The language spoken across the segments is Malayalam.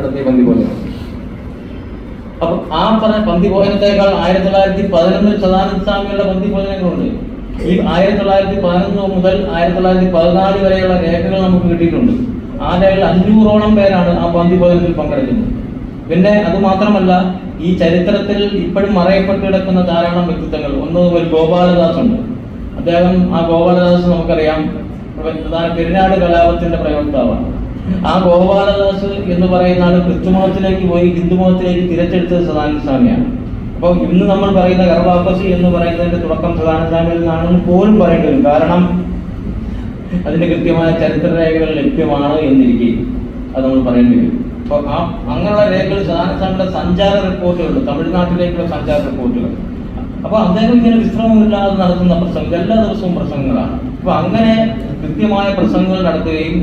നടത്തിയ പന്തി പോയത് അപ്പൊ ആ പറഞ്ഞ പന്തി ഭോജനത്തെക്കാൾ ആയിരത്തി തൊള്ളായിരത്തി പതിനൊന്നിൽ സദാനന്ദ സ്വാമികളുടെ പന്തി ഭോജനങ്ങളുണ്ട് ഈ ആയിരത്തി തൊള്ളായിരത്തി പതിനൊന്ന് മുതൽ ആയിരത്തി തൊള്ളായിരത്തി പതിനാല് വരെയുള്ള രേഖകൾ നമുക്ക് കിട്ടിയിട്ടുണ്ട്. ആ രേഖകൾ അഞ്ഞൂറോളം പേരാണ് ആ പന്തി ഭോജനത്തിൽ പങ്കെടുക്കുന്നത്. പിന്നെ അത് മാത്രമല്ല ഈ ചരിത്രത്തിൽ ഇപ്പോഴും മറയപ്പെട്ട് കിടക്കുന്ന ധാരാളം വ്യക്തിത്വങ്ങൾ. ഒന്ന് ഒരു ഗോപാലദാസ് ഉണ്ട് അദ്ദേഹം ആ ഗോപാലദാസ് നമുക്കറിയാം. പ്രധാന പെരുന്നാട് കലാപത്തിന്റെ പ്രയോക്താവാണ്. ആ ഗോപാലദാസ് എന്ന് പറയുന്ന ആൾ ക്രിസ്തുമതത്തിലേക്ക് പോയി ഹിന്ദുമതത്തിലേക്ക് തിരച്ചെടുത്തത് സദാനന്ദ സ്വാമിയാണ് അപ്പോൾ ഇന്ന് നമ്മൾ പറയുന്ന ഗർഭാപ്പസി എന്ന് പറയുന്നതിന്റെ തുടക്കം സദാനന്ദ സ്വാമിയിൽ നിന്നാണെന്ന് പോലും പറയേണ്ടി വരും. കാരണം അതിന്റെ കൃത്യമായ ചരിത്ര രേഖകൾ ലഭ്യമാണ് എന്നിരിക്കെ അത് നമ്മൾ പറയേണ്ടി വരും. അപ്പോൾ ആ അങ്ങനെയുള്ള രേഖകൾ സദാനന്ദ സ്വാമിയുടെ സഞ്ചാര റിപ്പോർട്ടുകളുണ്ട്. തമിഴ്നാട്ടിലേക്കുള്ള സഞ്ചാര റിപ്പോർട്ടുകൾ. അപ്പോൾ അദ്ദേഹം ഇങ്ങനെ വിശ്രമമില്ലാതെ നടത്തുന്ന പ്രസംഗം എല്ലാ ദിവസവും പ്രസംഗങ്ങളാണ്. അപ്പോൾ അങ്ങനെ കൃത്യമായ പ്രസംഗങ്ങൾ നടത്തുകയും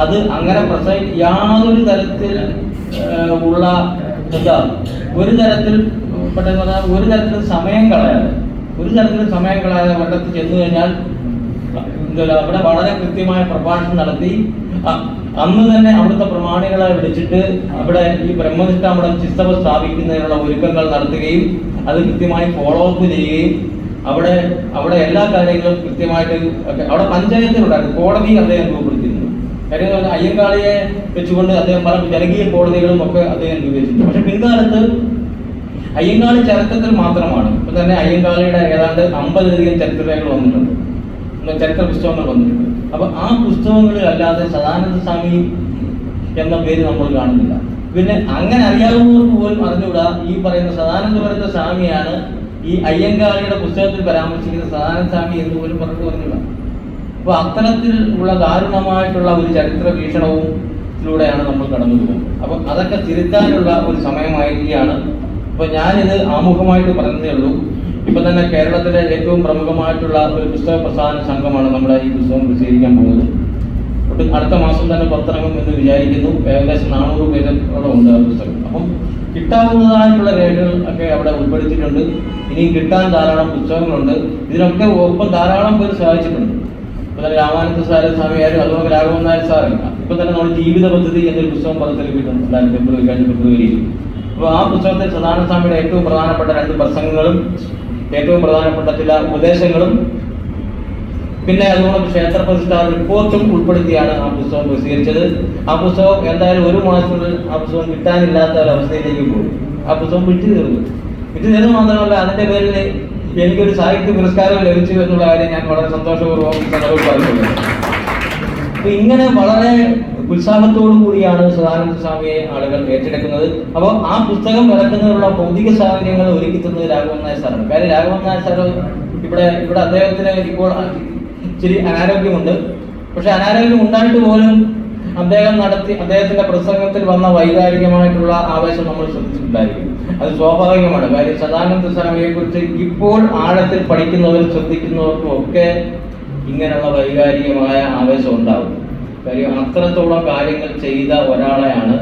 അത് അങ്ങനെ പ്രസംഗ യാതൊരു തരത്തിൽ ഉള്ള എന്താ ഒരു തരത്തിൽ പെട്ടെന്ന് ഒരു തരത്തിൽ സമയം കളയാതെ ഒരു തരത്തിൽ സമയം കളയാതെ വട്ടത്തിൽ ചെന്നു കഴിഞ്ഞാൽ അവിടെ വളരെ കൃത്യമായ പ്രഭാഷണം നടത്തി. അന്ന് തന്നെ അവിടുത്തെ പ്രമാണികളെ വിളിച്ചിട്ട് അവിടെ ഈ ബ്രഹ്മനിഷ്ഠാമഠം ചിസ്തവ സ്ഥാപിക്കുന്നതിനുള്ള ഒരുക്കങ്ങൾ നടത്തുകയും അത് കൃത്യമായി ഫോളോ അപ്പ് ചെയ്യുകയും അവിടെ അവിടെ എല്ലാ കാര്യങ്ങളും കൃത്യമായിട്ട് അവിടെ പഞ്ചായത്തിലുണ്ടായിരുന്നു. കോടതി അദ്ദേഹം രൂപപ്പെടുത്തിയിരുന്നു കാര്യം അയ്യങ്കാളിയെ വെച്ചുകൊണ്ട് അദ്ദേഹം പല ജനകീയ കോടതികളും ഒക്കെ അദ്ദേഹം രൂപീകരിച്ചിട്ടുണ്ട്. പക്ഷെ പിൻകാലത്ത് അയ്യങ്കാളി ചരിത്രത്തിൽ മാത്രമാണ്. ഇപ്പൊ തന്നെ അയ്യങ്കാളിയുടെ ഏതാണ്ട് അമ്പതിലധികം ചരിത്രരേഖകൾ വന്നിട്ടുണ്ട്. ചരിത്ര പുസ്തകങ്ങൾ വന്നിട്ടുണ്ട്. അപ്പൊ ആ പുസ്തകങ്ങളിൽ അല്ലാതെ സദാനന്ദ സ്വാമി എന്ന പേര് നമ്മൾ കാണുന്നില്ല. പിന്നെ അങ്ങനെ അറിയാവുന്നവർക്ക് പോലും അറിഞ്ഞുകൂടാ ഈ പറയുന്ന സദാനന്ദപുരത്തെ സ്വാമിയാണ് ഈ അയ്യങ്കാളിയുടെ പുസ്തകത്തിൽ പരാമർശിക്കുന്ന സദാനന്ദ സ്വാമി എന്ന് പോലും പറഞ്ഞു പറഞ്ഞുകൂടാ. അപ്പൊ അത്തരത്തിൽ ഉള്ള ദാരുണമായിട്ടുള്ള ഒരു ചരിത്ര വീക്ഷണവും നമ്മൾ കടന്നു പോകുന്നത്. അപ്പൊ അതൊക്കെ തിരുത്താനുള്ള ഒരു സമയമായിരിക്കുകയാണ്. അപ്പൊ ഞാനിത് ആമുഖമായിട്ട് പറഞ്ഞതേ ഉള്ളൂ. ഇപ്പൊ തന്നെ കേരളത്തിലെ ഏറ്റവും പ്രമുഖമായിട്ടുള്ള ഒരു പുസ്തക പ്രസാധന സംഘമാണ് നമ്മുടെ ഈ പുസ്തകം പ്രസിദ്ധീകരിക്കാൻ പോകുന്നത്. ഒട്ടും അടുത്ത മാസം തന്നെ പുറത്തിറങ്ങും എന്ന് വിചാരിക്കുന്നു. ഏകദേശം നാനൂറ് പേരോളം ഉണ്ട് ആ പുസ്തകം. അപ്പം കിട്ടാവുന്നതായിട്ടുള്ള രേഖകൾ ഒക്കെ അവിടെ ഉൾപ്പെടുത്തിയിട്ടുണ്ട്. ഇനിയും കിട്ടാൻ ധാരാളം പുസ്തകങ്ങളുണ്ട്. ഇതിനൊക്കെ ഒപ്പം ധാരാളം പേര് സഹായിച്ചിട്ടുണ്ട്. ഇപ്പൊ തന്നെ രാമാനന്ദ സാര സ്വാമിയാരും അതുപോലെ രാഘവൻ നായർ ഇപ്പൊ തന്നെ നമ്മൾ ജീവിത പദ്ധതി എന്നൊരു പുസ്തകം പുറത്തിറക്കിയിട്ടുണ്ട് ഫെബ്രുവരി കഴിഞ്ഞ ഫെബ്രുവരിയിൽ അപ്പോൾ ആ പുസ്തകത്തിൽ സദാനന്ദ സ്വാമിയുടെ ഏറ്റവും പ്രധാനപ്പെട്ട രണ്ട് പ്രസംഗങ്ങളും ഏറ്റവും പ്രധാനപ്പെട്ട ചില ഉപദേശങ്ങളും പിന്നെ അതുപോലെ ക്ഷേത്ര പ്രതിഷ്ഠ റിപ്പോർട്ടും ഉൾപ്പെടുത്തിയാണ് ആ പുസ്തകം പ്രസിദ്ധീകരിച്ചത്. ആ പുസ്തകം എന്തായാലും ഒരു മാസത്തിൽ ആ പുസ്തകം കിട്ടാനില്ലാത്ത ഒരവസ്ഥയിലേക്ക് പോകും. ആ പുസ്തകം വിറ്റു തീർന്നു. വിറ്റു തീർന്നു മാത്രമല്ല അതിന്റെ പേരിൽ എനിക്കൊരു സാഹിത്യ പുരസ്കാരം ലഭിച്ചു എന്നുള്ള കാര്യം ഞാൻ വളരെ സന്തോഷപൂർവം സന്ദർഭത്തിൽ അപ്പൊ ഇങ്ങനെ വളരെ ഉത്സാഹത്തോടു കൂടിയാണ് സദാനന്ദ സ്വാമിയെ ആളുകൾ ഏറ്റെടുക്കുന്നത്. അപ്പോൾ ആ പുസ്തകം ഇറക്കുന്നതിനുള്ള ഭൗതിക സാഹചര്യങ്ങൾ ഒരുക്കി തന്നത് രാഘവൻ നായർ സാറാണ്. കാര്യം രാഘവൻ നായർ സാറ് ഇവിടെ ഇവിടെ അദ്ദേഹത്തിന് ഇപ്പോൾ ഇച്ചിരി അനാരോഗ്യമുണ്ട്. പക്ഷെ അനാരോഗ്യം ഉണ്ടായിട്ട് പോലും അദ്ദേഹം നടത്തി അദ്ദേഹത്തിന്റെ പ്രസംഗത്തിൽ വന്ന വൈകാരികമായിട്ടുള്ള ആവേശം നമ്മൾ ശ്രദ്ധിച്ചിട്ടുണ്ടായിരിക്കും. അത് സ്വാഭാവികമാണ്. കാര്യം സദാനന്ദ സ്വാമിയെ കുറിച്ച് ഇപ്പോൾ ആഴത്തിൽ പഠിക്കുന്നവരും ശ്രദ്ധിക്കുന്നവർക്കും ഒക്കെ ഇങ്ങനെയുള്ള വൈകാരികമായ ആവേശം ഉണ്ടാവും. കാര്യം അത്രത്തോളം കാര്യങ്ങൾ ചെയ്ത ഒരാളെയാണ്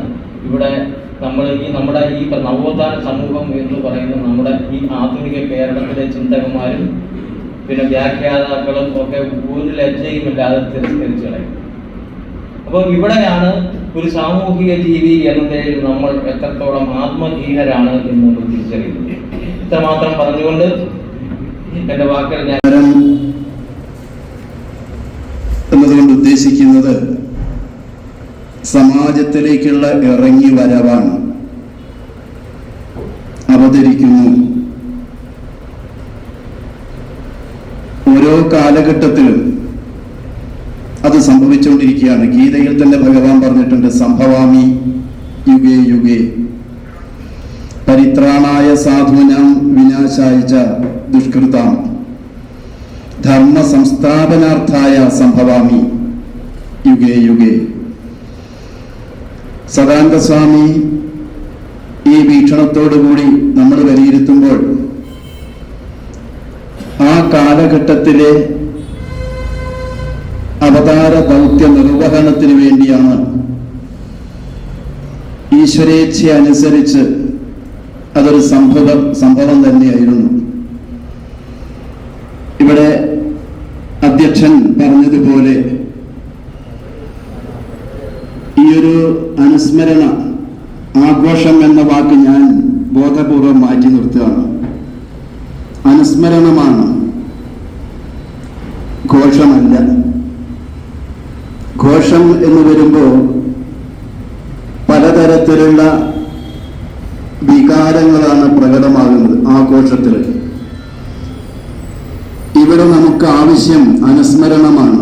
ഇവിടെ നമ്മൾ ഈ നമ്മുടെ ഈ നവോത്ഥാന സമൂഹം എന്ന് പറയുന്ന നമ്മുടെ ഈ ആധുനിക കേരളത്തിലെ ചിന്തകന്മാരും പിന്നെ വ്യാഖ്യാതാക്കളും ഒക്കെ ഒരു ലജ്ജയുമില്ലാതെ തിരസ്കരിച്ചു കളയും. അപ്പോൾ ഇവിടെയാണ് ഒരു സാമൂഹിക ജീവി എന്ന നിലയിൽ നമ്മൾ എത്രത്തോളം ആത്മധീനരാണ് എന്ന് തിരിച്ചറിയുന്നത്. ഇത്രമാത്രം പറഞ്ഞുകൊണ്ട് എന്റെ വാക്കുകൾ ഞാൻ എന്നതുകൊണ്ട് ഉദ്ദേശിക്കുന്നത് സമാജത്തിലേക്കുള്ള ഇറങ്ങി വരവാണ് അവതരിക്കുന്നു. ഓരോ കാലഘട്ടത്തിലും അത് സംഭവിച്ചുകൊണ്ടിരിക്കുകയാണ്. ഗീതയിൽ തന്നെ ഭഗവാൻ പറഞ്ഞിട്ടുണ്ട് സംഭവാമി യുഗേ യുഗേ പരിത്രാണായ സാധുനാം വിനാശായിച്ച ദുഷ്കൃതാം ധർമ്മ സംസ്ഥാപനാർത്ഥായ സംഭവാമി യുഗേ യുഗേ. സദാന്തസ്വാമി ഈ വീക്ഷണത്തോടുകൂടി നമ്മൾ വിലയിരുത്തുമ്പോൾ ആ കാലഘട്ടത്തിലെ അവതാര ദൗത്യ നിർവഹണത്തിന് വേണ്ടിയാണ് ഈശ്വരേച്ഛ അനുസരിച്ച് അതൊരു സംഭവം സംഭവം തന്നെയായിരുന്നു. ഇവിടെ അധ്യക്ഷൻ പറഞ്ഞതുപോലെ ഈയൊരു അനുസ്മരണ ആഘോഷം എന്ന വാക്ക് ഞാൻ ബോധപൂർവം മാറ്റി നിർത്തുകയാണ്. അനുസ്മരണമാണ് ഘോഷമല്ല. ഘോഷം എന്ന് വരുമ്പോൾ പലതരത്തിലുള്ള വികാരങ്ങളാണ് പ്രകടമാകുന്നത് ആഘോഷത്തിൽ ഇവിടെ നമുക്ക് ആവശ്യം അനുസ്മരണമാണ്.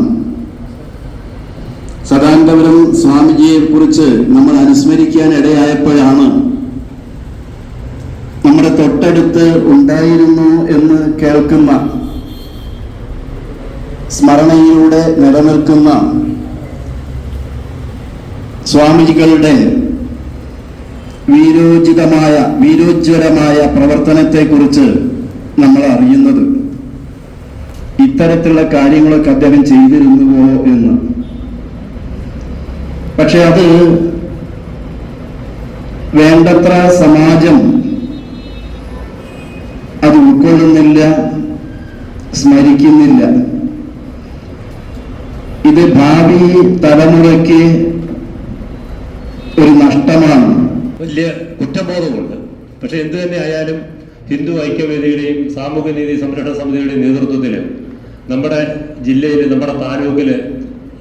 സദാനന്ദപുരം സ്വാമിജിയെ കുറിച്ച് നമ്മൾ അനുസ്മരിക്കാൻ ഇടയായപ്പോഴാണ് നമ്മുടെ തൊട്ടടുത്ത് ഉണ്ടായിരുന്നു എന്ന് കേൾക്കുന്ന സ്മരണയിലൂടെ നിലനിൽക്കുന്ന സ്വാമിജികളുടെ വീരോചിതമായ വീരോജ്വരമായ പ്രവർത്തനത്തെക്കുറിച്ച് നമ്മൾ അറിയുന്നത് ഇത്തരത്തിലുള്ള കാര്യങ്ങളൊക്കെ അദ്ദേഹം ചെയ്തിരുന്നുവോ എന്ന്. പക്ഷെ അത് വേണ്ടത്ര സമാജം അത് ഉൾക്കൊള്ളുന്നില്ല സ്മരിക്കുന്നില്ല. ഇത് ഭാവി തലമുറയ്ക്ക് ഒരു നഷ്ടമാണ് വലിയ കുറ്റബോധമുണ്ട്. പക്ഷെ എന്തു തന്നെ ആയാലും ഹിന്ദു ഐക്യവേദിയുടെയും സാമൂഹ്യനീതി സംരക്ഷണ സമിതിയുടെയും നേതൃത്വത്തിൽ നമ്മുടെ ജില്ലയിൽ നമ്മുടെ താലൂക്കിൽ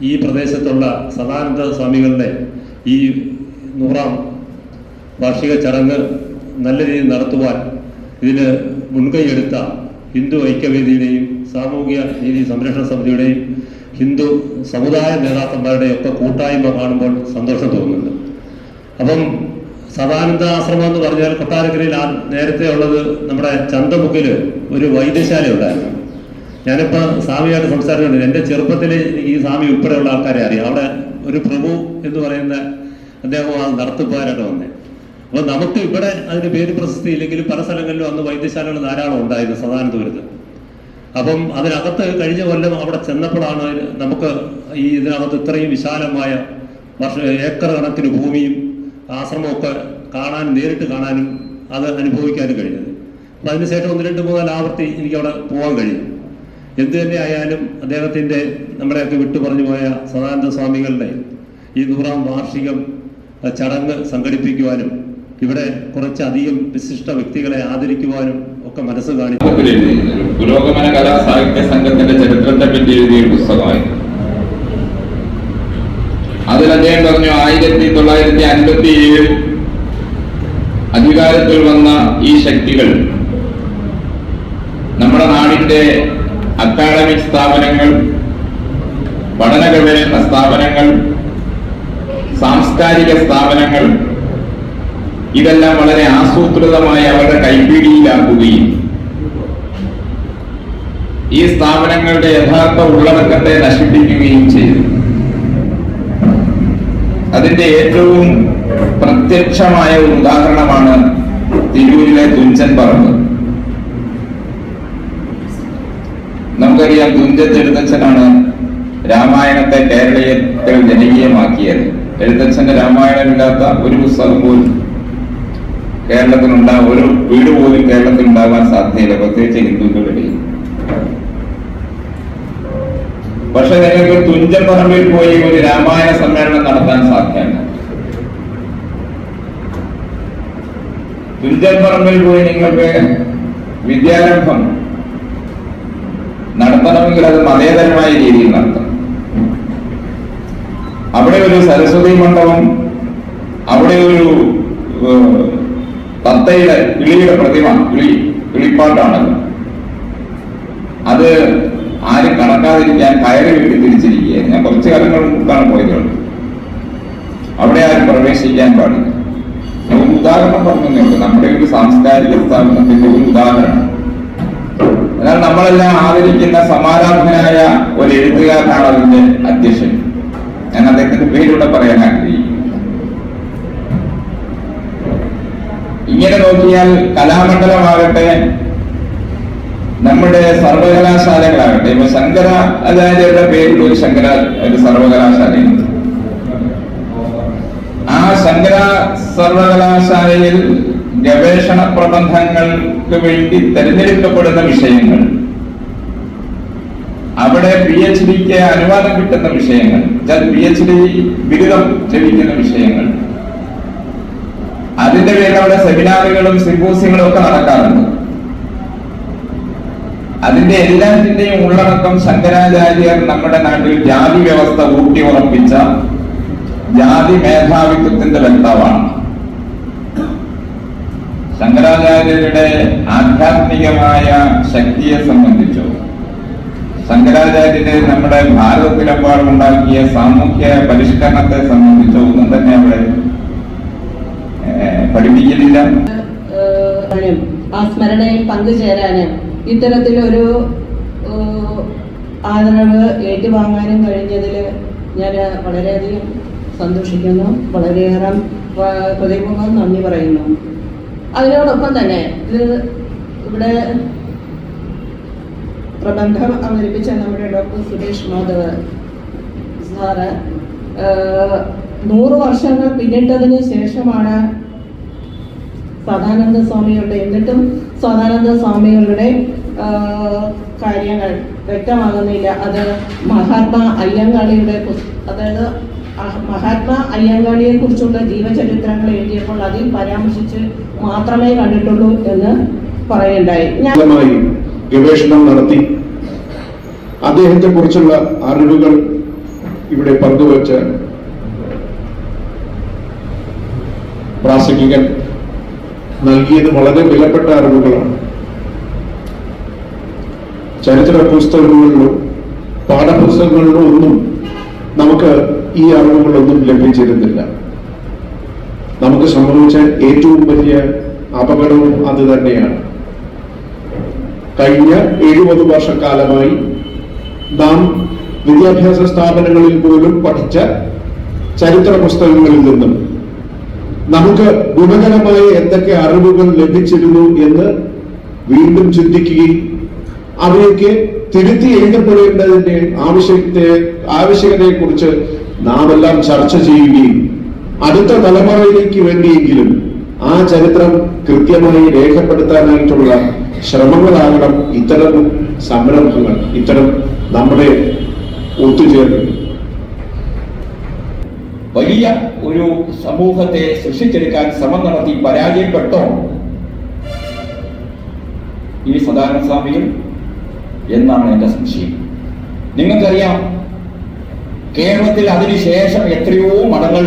ഈ പ്രദേശത്തുള്ള സദാനന്ദ സ്വാമികളുടെ ഈ നൂറാം വാർഷിക ചടങ്ങ് നല്ല രീതിയിൽ നടത്തുവാൻ ഇതിന് മുൻകൈയെടുത്ത ഹിന്ദു ഐക്യവേദിയുടെയും സാമൂഹിക നീതി സംരക്ഷണ സമിതിയുടെയും ഹിന്ദു സമുദായ നേതാക്കന്മാരുടെയും ഒക്കെ കൂട്ടായ്മ കാണുമ്പോൾ സന്തോഷം തോന്നുന്നുണ്ട്. അപ്പം സദാനന്ദ ആശ്രമം എന്ന് പറഞ്ഞാൽ കൊട്ടാരക്കരയിൽ ആ നേരത്തെ ഉള്ളത് നമ്മുടെ ചന്തമുക്കിൽ ഒരു വൈദ്യശാല ഉണ്ടായിരുന്നു ഞാനിപ്പോൾ സ്വാമിയായിട്ട് സംസാരിക്കുന്നുണ്ട് എന്റെ ചെറുപ്പത്തിൽ ഈ സ്വാമി ഉൾപ്പെടെയുള്ള ആൾക്കാരെ അറിയാം. അവിടെ ഒരു പ്രഭു എന്ന് പറയുന്ന അദ്ദേഹം ആ നടത്തിപ്പുകാരായിട്ട് വന്നേ. അപ്പോൾ നമുക്ക് ഇവിടെ അതിന് പേര് പ്രശസ്തി ഇല്ലെങ്കിലും പല സ്ഥലങ്ങളിലും അന്ന് വൈദ്യശാലകൾ ധാരാളം ഉണ്ടായിരുന്നു സദാനന്ദപുരത്ത്. അപ്പം അതിനകത്ത് കഴിഞ്ഞ കൊല്ലം അവിടെ ചെന്നപ്പോഴാണ് നമുക്ക് ഈ ഇതിനകത്ത് ഇത്രയും വിശാലമായ വർഷ ഏക്കർ കണക്കിന് ഭൂമിയും ആശ്രമമൊക്കെ കാണാൻ നേരിട്ട് കാണാനും അത് അനുഭവിക്കാനും കഴിഞ്ഞത്. അപ്പം അതിനുശേഷം ഒന്ന് രണ്ട് മൂന്നാൽ ആവർത്തി എനിക്ക് അവിടെ പോകാൻ കഴിയും എന്തു തന്നെ ആയാലും അദ്ദേഹത്തിന്റെ നമ്മളെയൊക്കെ വിട്ടു പറഞ്ഞു പോയ സദാനന്ദ സ്വാമികളുടെ ഈ നൂറാം വാർഷികം ചടങ്ങ് സംഘടിപ്പിക്കുവാനും ഇവിടെ കുറച്ചധികം വിശിഷ്ട വ്യക്തികളെ ആദരിക്കുവാനും ഒക്കെ മനസ്സ്. ഒരു പുരോഗമന കലാ സാഹിത്യ സംഘത്തിന്റെ ചരിത്രത്തെ പറ്റി എഴുതിയ പുസ്തകമായിരുന്നു. അതിൽ അദ്ദേഹം പറഞ്ഞു ആയിരത്തി തൊള്ളായിരത്തി അൻപത്തി ഏഴിൽ അധികാരത്തിൽ വന്ന ഈ ശക്തികൾ നമ്മുടെ നാടിന്റെ അക്കാഡമിക് സ്ഥാപനങ്ങൾ പഠന ഗവേഷണ സ്ഥാപനങ്ങൾ സാംസ്കാരിക സ്ഥാപനങ്ങൾ ഇതെല്ലാം വളരെ ആസൂത്രിതമായി അവരുടെ കൈപ്പിടിയിലാക്കുകയും ഈ സ്ഥാപനങ്ങളുടെ യഥാർത്ഥ ഉള്ളടക്കത്തെ നശിപ്പിക്കുകയും ചെയ്തു. അതിന്റെ ഏറ്റവും പ്രത്യക്ഷമായ ഒരു ഉദാഹരണമാണ് തിരൂരിലെ തുഞ്ചൻ പറമ്പ്. നമുക്കറിയാം തുഞ്ചത്ത് എഴുത്തച്ഛനാണ് രാമായണത്തെ കേരളീയത്തിൽ ജനകീയമാക്കിയത്. എഴുത്തച്ഛന്റെ രാമായണമില്ലാത്ത ഒരു പുസ്തകം പോലും കേരളത്തിലുണ്ടാ ഒരു വീട് പോലും കേരളത്തിൽ ഉണ്ടാകാൻ സാധ്യതയില്ല. പ്രത്യേകിച്ച് ഹിന്ദുക്കളുടെ പക്ഷെ നിങ്ങൾക്ക് തുഞ്ചൻ പറമ്പിൽ പോയി ഒരു രാമായണ സമ്മേളനം നടത്താൻ സാധ്യമല്ല തുഞ്ചപ്പറമ്പിൽ പോയി നിങ്ങൾക്ക് വിദ്യാരംഭം നടത്തണമെങ്കിൽ അത് മതേതരമായ രീതിയിൽ നടത്തണം. അവിടെ ഒരു സരസ്വതി മണ്ഡപം അവിടെ ഒരു തത്തയുടെ കിളിയുടെ പ്രതിമ കിളി കിളിപ്പാട്ടാണത്. അത് ആരും കണക്കാതിരിക്കാൻ കയറി വീട്ടി തിരിച്ചിരിക്കുക ഞാൻ കുറച്ച് കാലങ്ങൾ മുമ്പാണ് പോയതുകൊണ്ട് അവിടെ ആരും പ്രവേശിക്കാൻ പാടില്ല. ഞാൻ ഒരു ഉദാഹരണം പറഞ്ഞേ ഉള്ളൂ നമ്മുടെ ഒരു സാംസ്കാരിക സ്ഥാപനത്തിന്റെ ഒരു ഉദാഹരണം. എന്നാൽ നമ്മളെല്ലാം ആദരിക്കുന്ന സമാരാധനായ ഒരു എഴുത്തുകാരനാണ് അതിന്റെ അധ്യക്ഷൻ. ഞാൻ അദ്ദേഹത്തിന്റെ പേരിലൂടെ പറയാൻ ആഗ്രഹിക്കുന്നു. ഇങ്ങനെ നോക്കിയാൽ കലാമണ്ഡലമാകട്ടെ നമ്മുടെ സർവകലാശാലകളാകട്ടെ ഇപ്പൊ ശങ്കര ആചാര്യരുടെ പേരിൽ ഒരു ശങ്കര ഒരു സർവകലാശാലയുണ്ട്. ആ ശങ്കര സർവകലാശാലയിൽ ഗവേഷണ പ്രബന്ധങ്ങൾക്ക് വേണ്ടി തിരഞ്ഞെടുക്കപ്പെടുന്ന വിഷയങ്ങൾ അവിടെ പി എച്ച് ഡിക്ക് അനുവാദം കിട്ടുന്ന വിഷയങ്ങൾ പി എച്ച് ഡി ബിരുദം ലഭിക്കുന്ന വിഷയങ്ങൾ അതിന്റെ പേരിൽ അവിടെ സെമിനാറുകളും സിമ്പോസിയങ്ങളും ഒക്കെ നടക്കാറുണ്ട്. അതിന്റെ എല്ലാത്തിന്റെയും ഉള്ളടക്കം ശങ്കരാചാര്യർ നമ്മുടെ നാട്ടിൽ ജാതി വ്യവസ്ഥ ഊട്ടി ഉറപ്പിച്ച ജാതി മേധാവിത്വത്തിന്റെ വക്താവാണ് ശങ്കരാചാര്യരുടെ ആധ്യാത്മികമായ ശക്തിയെ സംബന്ധിച്ചോ ശങ്കരാചാര്യര് നമ്മുടെ ഭാരതത്തിലെമ്പാടും ഉണ്ടാക്കിയ സാമൂഹ്യ പരിഷ്കരണത്തെ സംബന്ധിച്ചോ ഒന്നും തന്നെ അവിടെ പഠിപ്പിക്കുന്നില്ല ആ സ്മരണയിൽ പങ്കുചേരാനും ഇത്തരത്തിലൊരു ആദരവ് ഏറ്റുവാങ്ങാനും കഴിഞ്ഞതിൽ ഞാൻ വളരെയധികം സന്തോഷിക്കുന്നു. വളരെയേറെ ഹൃദയപൂർവം നന്ദി പറയുന്നു. അതിനോടൊപ്പം തന്നെ ഇത് ഇവിടെ പ്രബന്ധം അവതരിപ്പിച്ച നമ്മുടെ ഡോക്ടർ സുരേഷ് മാധവ് സാറ് നൂറ് വർഷങ്ങൾ പിന്നിട്ടതിന് ശേഷമാണ് സദാനന്ദ സ്വാമികളുടെ എന്നിട്ടും സദാനന്ദ സ്വാമികളുടെ കാര്യങ്ങൾ വ്യക്തമാകുന്നില്ല. അത് മഹാത്മാ അയ്യങ്കാളിയുടെ അതായത് മഹാത്മാ അയ്യങ്കാളിയെ കുറിച്ചുള്ള ജീവചരിത്രങ്ങൾ എഴുതിയപ്പോൾ അതിൽ പരാമർശിച്ച് മാത്രമേ കണ്ടിട്ടുള്ളൂ എന്ന് പറയുണ്ടായി ഞാൻ ഗവേഷണം നടത്തി. അദ്ദേഹത്തെ കുറിച്ചുള്ള അറിവുകൾ ഇവിടെ പങ്കുവച്ച് പ്രാസംഗികൻ നൽകിയത് വളരെ വിലപ്പെട്ട അറിവുകളാണ്. ചരിത്ര പുസ്തകങ്ങളിലും പാഠപുസ്തകങ്ങളിലും ഒന്നും നമുക്ക് ഈ അറിവുകളൊന്നും ലഭിച്ചിരുന്നില്ല. നമുക്ക് സംഭവിച്ച ഏറ്റവും വലിയ അപകടവും അത് തന്നെയാണ്. കഴിഞ്ഞ എഴുപത് വർഷക്കാലമായി നാം വിദ്യാഭ്യാസ സ്ഥാപനങ്ങളിൽ പോലും പഠിച്ച ചരിത്ര പുസ്തകങ്ങളിൽ നിന്നും നമുക്ക് ഗുണകരമായ എന്തൊക്കെ അറിവുകൾ ലഭിച്ചിരുന്നു എന്ന് വീണ്ടും ചിന്തിക്കുകയും അവയൊക്കെ തിരുത്തി എഴുതപ്പെടേണ്ടതിന്റെ ആവശ്യത്തെ ആവശ്യകതയെ കുറിച്ച് നാം എല്ലാം ചർച്ച ചെയ്യുകയും അടുത്ത തലമുറയിലേക്ക് വേണ്ടിയെങ്കിലും ആ ചരിത്രം കൃത്യമായി രേഖപ്പെടുത്താനായിട്ടുള്ള ശ്രമങ്ങളാകണം ഇത്തരം സംരംഭങ്ങൾ ഇത്തരം നമ്മുടെ ഒത്തുചേർക്കൽ വലിയ ഒരു സമൂഹത്തെ സൃഷ്ടിച്ചെടുക്കാൻ ശ്രമം നടത്തി പരാജയപ്പെട്ടോ? ഈ സദാനന്ദ സ്വാമികൾ എന്നാണ് എന്റെ സംശയം. നിങ്ങൾക്കറിയാം കേരളത്തിൽ അതിനുശേഷം എത്രയോ മഠങ്ങൾ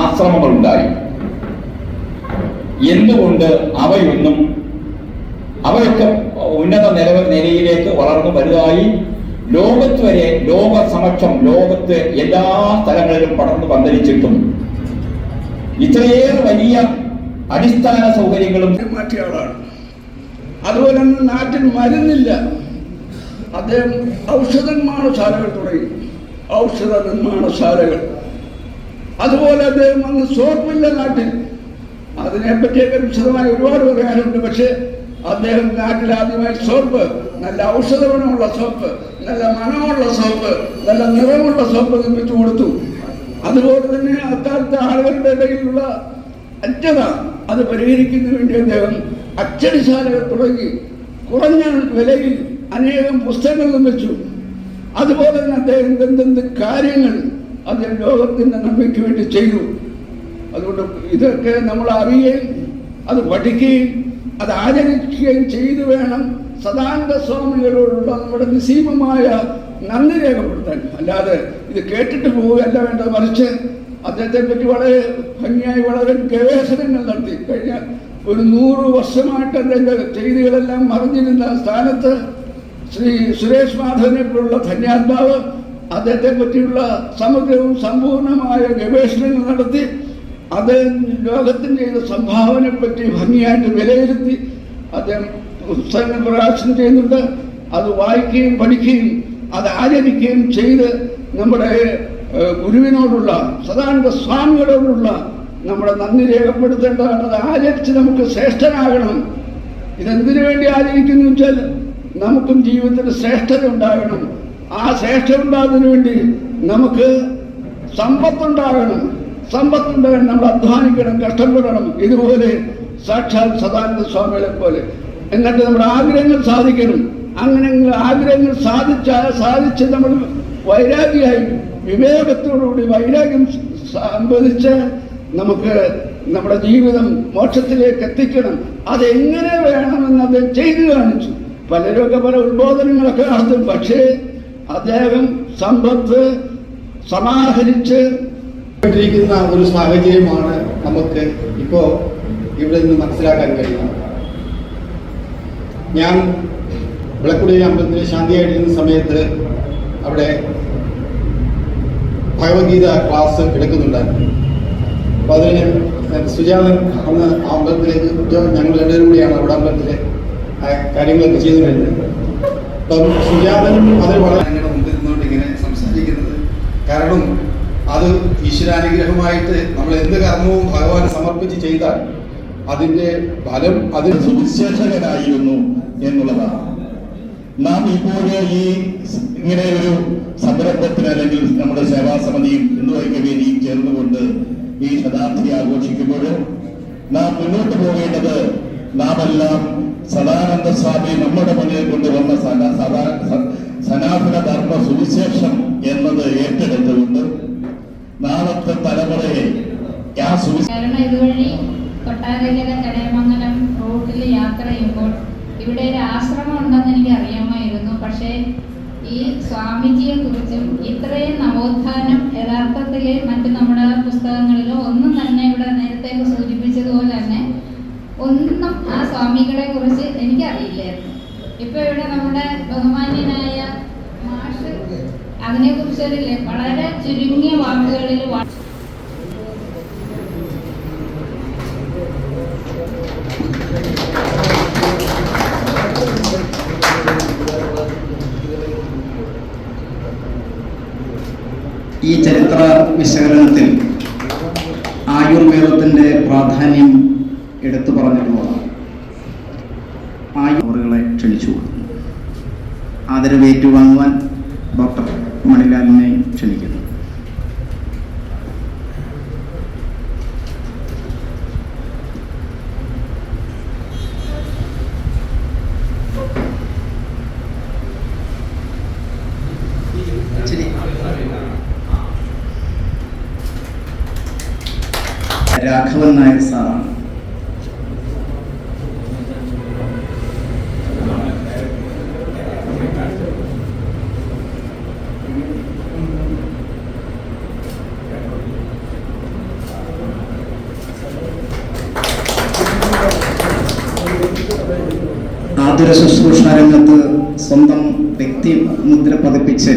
ആശ്രമങ്ങൾ ഉണ്ടായി എന്തുകൊണ്ട് അവയൊന്നും അവയൊക്കെ ഉന്നത നില നിലയിലേക്ക് വളർന്നു വലുതായി ലോകത്ത് വരെ ലോക സമക്ഷം ലോകത്ത് എല്ലാ സ്ഥലങ്ങളിലും പടർന്നു പന്തലിച്ചിട്ടും ഇത്രയേറെ വലിയ അടിസ്ഥാന സൗകര്യങ്ങളും മാറ്റിയ ആളാണ്. അതുപോലെ തന്നെ നാട്ടിൽ മരുന്നില്ല. അദ്ദേഹം ഔഷധ നിർമ്മാണശാലകൾ തുടങ്ങി. ഔഷധ നിർമ്മാണശാലകൾ. അതുപോലെ അദ്ദേഹം വന്ന് സോപ്പില്ല നാട്ടിൽ. അതിനെപ്പറ്റിയൊക്കെ വിശദമായി ഒരുപാട് പറയാനുണ്ട് പക്ഷേ അദ്ദേഹം നാട്ടിൽ ആദ്യമായി സോപ്പ് നല്ല ഔഷധ ഗുണമുള്ള സോപ്പ് നല്ല മണമുള്ള സോപ്പ് നല്ല നിറമുള്ള സോപ്പ് നിർമ്മിച്ചു കൊടുത്തു. അതുപോലെ തന്നെ അക്കാലത്തെ ആളുകളുടെ ഇടയിലുള്ള അജ്ഞത അത് പരിഹരിക്കുന്നതിന് വേണ്ടി അദ്ദേഹം അച്ചടിശാലകൾ തുടങ്ങി. കുറഞ്ഞ വിലയിൽ അനേകം പുസ്തകങ്ങൾ നിർമ്മിച്ചു. അതുപോലെ തന്നെ അദ്ദേഹം എന്തെന്ത് കാര്യങ്ങൾ അദ്ദേഹം ലോകത്തിന്റെ നന്മയ്ക്ക് വേണ്ടി ചെയ്തു. അതുകൊണ്ട് ഇതൊക്കെ നമ്മൾ അറിയുകയും അത് പഠിക്കുകയും അത് ആചരിക്കുകയും ചെയ്തു വേണം. സദാനന്ദ സ്വാമികളോടുള്ള നമ്മുടെ നിസീമമായ നന്ദി രേഖപ്പെടുത്താൻ. അല്ലാതെ ഇത് കേട്ടിട്ട് പോവുകയല്ല വേണ്ടത്. മറിച്ച് അദ്ദേഹത്തെ പറ്റി വളരെ ഭംഗിയായി വളരെ ഗവേഷണങ്ങൾ നടത്തി. കഴിഞ്ഞ ഒരു നൂറ് വർഷമായിട്ട് അദ്ദേഹത്തെ ചെയ്തികളെല്ലാം മറിഞ്ഞിരുന്ന സ്ഥാനത്ത് ശ്രീ സുരേഷ് മാധവനെ പോലുള്ള ധന്യാത്മാവ് അദ്ദേഹത്തെ പറ്റിയുള്ള സമഗ്രവും സമ്പൂർണമായ ഗവേഷണങ്ങൾ നടത്തി അദ്ദേഹം ലോകത്തിന് ചെയ്ത സംഭാവനയെ പറ്റി ഭംഗിയായിട്ട് വിലയിരുത്തി അദ്ദേഹം പുസ്തകങ്ങൾ പ്രകാശനം ചെയ്യുന്നുണ്ട്. അത് വായിക്കുകയും പഠിക്കുകയും അത് ആചരിക്കുകയും ചെയ്ത് നമ്മുടെ ഗുരുവിനോടുള്ള സദാനന്ദ സ്വാമികളോടുള്ള നമ്മുടെ നന്ദി രേഖപ്പെടുത്തേണ്ടതാണ്. അത് ആചരിച്ച് നമുക്ക് ശ്രേഷ്ഠനാകണം. ഇതെന്തിനു വേണ്ടി ആചരിക്കുന്നു വെച്ചാൽ നമുക്കും ജീവിതത്തിൽ ശ്രേഷ്ഠത ഉണ്ടാകണം. ആ ശ്രേഷ്ഠത ഉണ്ടാകുന്നതിന് വേണ്ടി നമുക്ക് സമ്പത്തുണ്ടാകണം. സമ്പത്തുണ്ടാകണം നമ്മൾ അധ്വാനിക്കണം കഷ്ടപ്പെടണം. ഇതുപോലെ സാക്ഷാൽ സദാനന്ദ സ്വാമികളെ പോലെ എന്നിട്ട് നമ്മുടെ ആഗ്രഹങ്ങൾ സാധിക്കണം. അങ്ങനെ ആഗ്രഹങ്ങൾ സാധിച്ച സാധിച്ച് നമ്മൾ വൈരാഗ്യമായി വിവേകത്തോടുകൂടി വൈരാഗ്യം സംബന്ധിച്ച് നമുക്ക് നമ്മുടെ ജീവിതം മോക്ഷത്തിലേക്ക് എത്തിക്കണം. അതെങ്ങനെ വേണമെന്ന് അദ്ദേഹം ചെയ്തു കാണിച്ചു. പലരൊക്കെ പല ഉത്ബോധനങ്ങളൊക്കെ നടത്തും. പക്ഷേ അദ്ദേഹം സമ്പത്ത് സമാഹരിച്ച് ഒരു സാഹചര്യമാണ് നമുക്ക് ഇപ്പോൾ ഇവിടെ നിന്ന് മനസ്സിലാക്കാൻ കഴിയുന്നത്. ഞാൻ വിളക്കുടി അമ്പലത്തിൽ ശാന്തിയായിട്ടിരുന്ന സമയത്ത് അവിടെ ഭഗവത്ഗീത ക്ലാസ് എടുക്കുന്നുണ്ടായിരുന്നു. അപ്പം അതിന് സുജാതൻ അന്ന് അമ്പലത്തിലേക്ക് ഞങ്ങൾ രണ്ടുപേരും കൂടിയാണ് അവിടെ അമ്പലത്തിലെ കാര്യങ്ങളൊക്കെ ചെയ്തുകൊണ്ടിരുന്നത് അപ്പം സുജാതൻ അതിൽ വളരെ ഞങ്ങളുടെ മുമ്പിൽ നിന്നുകൊണ്ട് ഇങ്ങനെ സംസാരിക്കുന്നത് കാരണം അത് ഈശ്വരാനുഗ്രഹമായിട്ട് നമ്മൾ എന്ത് കർമ്മവും ഭഗവാൻ സമർപ്പിച്ച് ചെയ്താൽ അതിന്റെ ഫലം അതിന് സുവിശേഷകനായിരുന്നു എന്നുള്ളതാണ്. നാം ഇപ്പോഴേ ഈ ഇങ്ങനെ ഒരു സംരംഭത്തിന് അല്ലെങ്കിൽ നമ്മുടെ സേവാസമിതിയും ഹിന്ദു വേദിയും ചേർന്നുകൊണ്ട് ഈ ശതാബ്ദി ആഘോഷിക്കുമ്പോൾ നാം മുന്നോട്ട് പോകേണ്ടത് നാം എല്ലാം സദാനന്ദ സ്വാമി നമ്മുടെ മുന്നിൽ കൊണ്ടുവന്ന സനാതന ധർമ്മ സുവിശേഷം എന്നത് ഏറ്റെടുത്തുകൊണ്ട് നാളത്തെ തലമുറയെ ആ ഇതുവഴി കൊട്ടാരക്കര കടയമംഗലം റോഡിൽ യാത്ര ചെയ്യുമ്പോൾ ഇവിടെ ഒരു ആശ്രമം ഉണ്ടെന്ന് എനിക്ക് അറിയാമായിരുന്നു പക്ഷേ ഈ സ്വാമിജിയെ കുറിച്ചും ഇത്രയും നവോത്ഥാനം യഥാർത്ഥത്തിൽ മറ്റു നമ്മുടെ പുസ്തകങ്ങളിലോ ഒന്നും തന്നെ ഇവിടെ നേരത്തെ സൂചിപ്പിച്ചതുപോലെ തന്നെ ഒന്നും ആ സ്വാമികളെ കുറിച്ച് എനിക്ക് അറിയില്ലായിരുന്നു ഇപ്പൊ ഇവിടെ നമ്മുടെ ബഹുമാന്യനായ മാഷ് അതിനെക്കുറിച്ചൊരു കുറിച്ചൊരു വളരെ ചുരുങ്ങിയ വാക്കുകളിൽ വ- ഈ ചരിത്ര വിശകലനത്തിൽ ആയുർവേദത്തിന്റെ പ്രാധാന്യം എടുത്തു പറഞ്ഞിട്ടുള്ളതാണ് ആയുർകളെ ക്ഷണിച്ചു ആദരവേറ്റുവാങ്ങുവാൻ ഡോക്ടർ മണിലാലിനെ ക്ഷണിക്കുന്നു ശരി രാഘവൻ നായർ സാറാണ് ആതുര ശുശ്രൂഷ രംഗത്ത് സ്വന്തം വ്യക്തി മുദ്ര പതിപ്പിച്ച്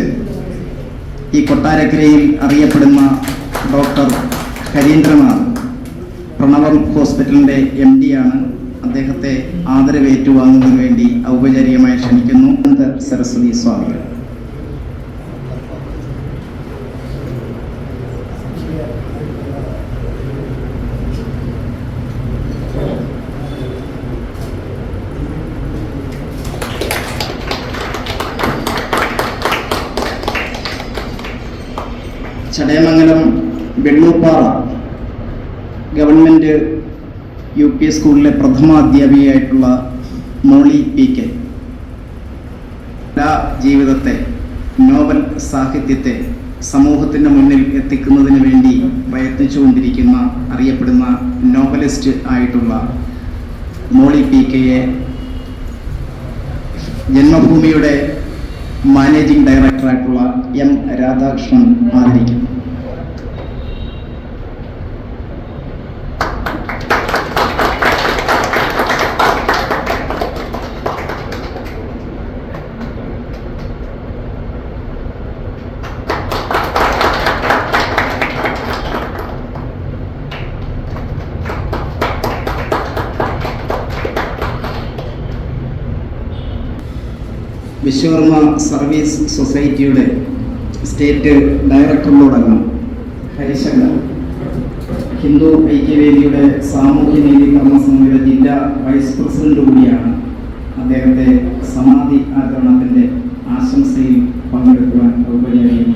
ഈ കൊട്ടാരക്കരയിൽ അറിയപ്പെടുന്ന ഡോക്ടർ ഹരീന്ദ്രനാഥ് പ്രണവം ഹോസ്പിറ്റലിന്റെ എം ആണ് അദ്ദേഹത്തെ ആദരവേറ്റുവാങ്ങുന്നതിന് വേണ്ടി ഔപചാരികമായി ക്ഷണിക്കുന്നു. സരസ്വതി സ്വാമികൾ യു പി സ്കൂളിലെ പ്രഥമ അധ്യാപികയായിട്ടുള്ള മോളി പി കെ. ജീവിതത്തെ നോവൽ സാഹിത്യത്തെ സമൂഹത്തിന്റെ മുന്നിൽ എത്തിക്കുന്നതിന് വേണ്ടി പ്രയത്നിച്ചുകൊണ്ടിരിക്കുന്ന അറിയപ്പെടുന്ന നോവലിസ്റ്റ് ആയിട്ടുള്ള മോളി പി കെയെ ജന്മഭൂമിയുടെ മാനേജിംഗ് ഡയറക്ടറായിട്ടുള്ള എം രാധാകൃഷ്ണൻ ആദരിക്കും വിശ്വകർമ്മ സർവീസ് സൊസൈറ്റിയുടെ സ്റ്റേറ്റ് ഡയറക്ടറിനോടകം ഹരിശങ്കർ ഹിന്ദു ഐക്യവേദിയുടെ സാമൂഹ്യനീതി കർമ്മസമിതിയുടെ ജില്ലാ വൈസ് പ്രസിഡന്റ് കൂടിയാണ് അദ്ദേഹത്തെ സമാധി ആചരണത്തിന്റെ ആശംസയിൽ പങ്കെടുക്കുവാൻ ഔപചാരികമായി